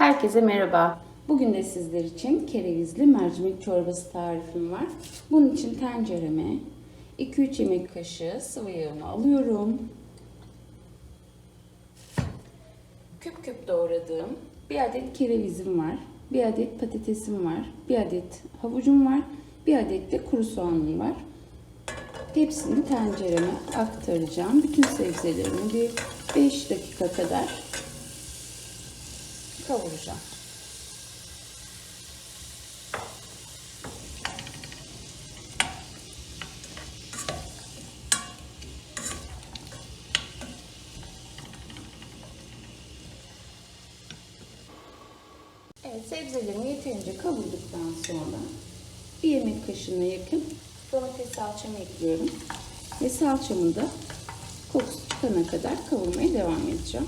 Herkese merhaba. Bugün de sizler için kerevizli mercimek çorbası tarifim var. Bunun için tencereme 2-3 yemek kaşığı sıvı yağımı alıyorum. Küp küp doğradığım bir adet kerevizim var. Bir adet patatesim var. Bir adet havucum var. Bir adet de kuru soğanım var. Hepsini tencereme aktaracağım. Bütün sebzelerimi bir 5 dakika kadar kavuracağım. Evet, sebzelerimi yeterince kavurduktan sonra bir yemek kaşığına yakın domates salçamı ekliyorum. Ve salçamı da kokusu çıkana kadar kavurmaya devam edeceğim.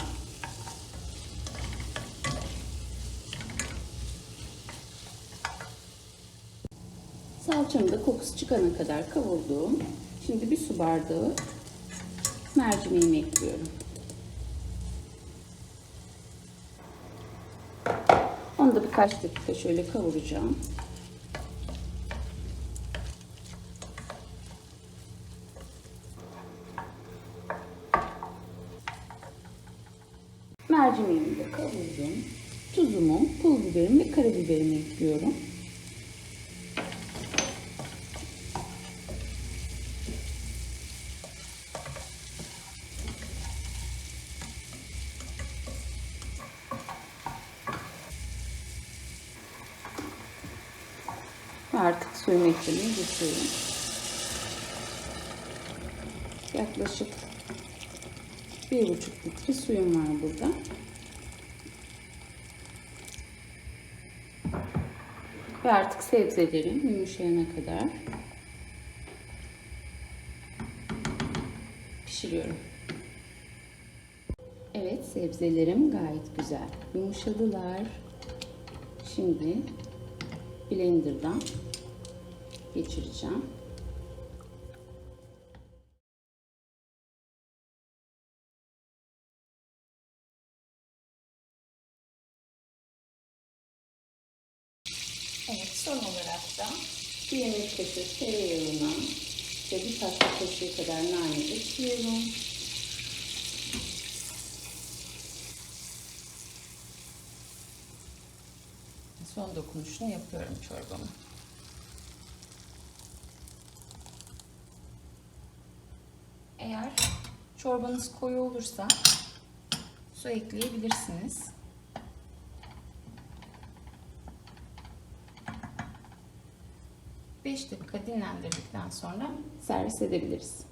Salçamı da kokusu çıkana kadar kavurduğum. Şimdi bir su bardağı mercimeğimi ekliyorum. Onu da birkaç dakika şöyle kavuracağım. Mercimeğimi de kavurdum. Tuzumu, pul biberimi ve karabiberimi ekliyorum. Ve artık suyumu eklemeye geçiyorum. Yaklaşık bir buçuk litre suyum var burada. Ve artık sebzelerim yumuşayana kadar pişiriyorum. Evet sebzelerim gayet güzel yumuşadılar. Şimdi blenderdan geçireceğim. Evet, son olarak da bir yemek kaşığı tereyağına ve bir tatlı kaşığı kadar nane ekliyorum. Son dokunuşunu yapıyorum çorbamı. Eğer çorbanız koyu olursa su ekleyebilirsiniz. Beş dakika dinlendirdikten sonra servis edebiliriz.